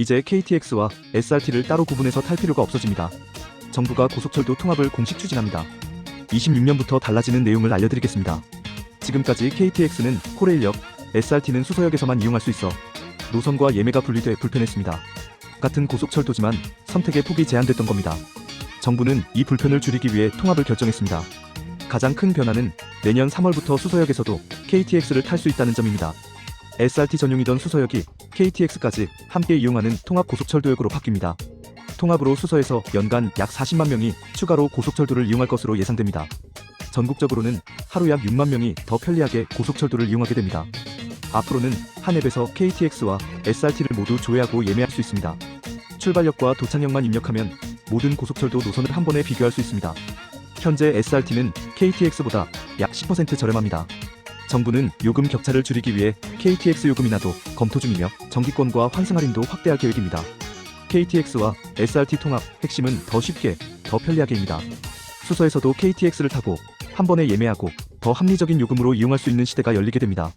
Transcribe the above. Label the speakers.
Speaker 1: 이제 KTX와 SRT를 따로 구분해서 탈 필요가 없어집니다. 정부가 고속철도 통합을 공식 추진합니다. 26년부터 달라지는 내용을 알려드리겠습니다. 지금까지 KTX는 코레일역, SRT는 수서역에서만 이용할 수 있어 노선과 예매가 분리돼 불편했습니다. 같은 고속철도지만 선택의 폭이 제한됐던 겁니다. 정부는 이 불편을 줄이기 위해 통합을 결정했습니다. 가장 큰 변화는 내년 3월부터 수서역에서도 KTX를 탈 수 있다는 점입니다. SRT 전용이던 수서역이 KTX까지 함께 이용하는 통합 고속철도역으로 바뀝니다. 통합으로 수서에서 연간 약 40만 명이 추가로 고속철도를 이용할 것으로 예상됩니다. 전국적으로는 하루 약 6만 명이 더 편리하게 고속철도를 이용하게 됩니다. 앞으로는 한 앱에서 KTX와 SRT를 모두 조회하고 예매할 수 있습니다. 출발역과 도착역만 입력하면 모든 고속철도 노선을 한 번에 비교할 수 있습니다. 현재 SRT는 KTX보다 약 10% 저렴합니다. 정부는 요금 격차를 줄이기 위해 KTX 요금 인하도 검토 중이며 정기권과 환승 할인도 확대할 계획입니다. KTX와 SRT 통합 핵심은 더 쉽게, 더 편리하게입니다. 수서에서도 KTX를 타고 한 번에 예매하고 더 합리적인 요금으로 이용할 수 있는 시대가 열리게 됩니다.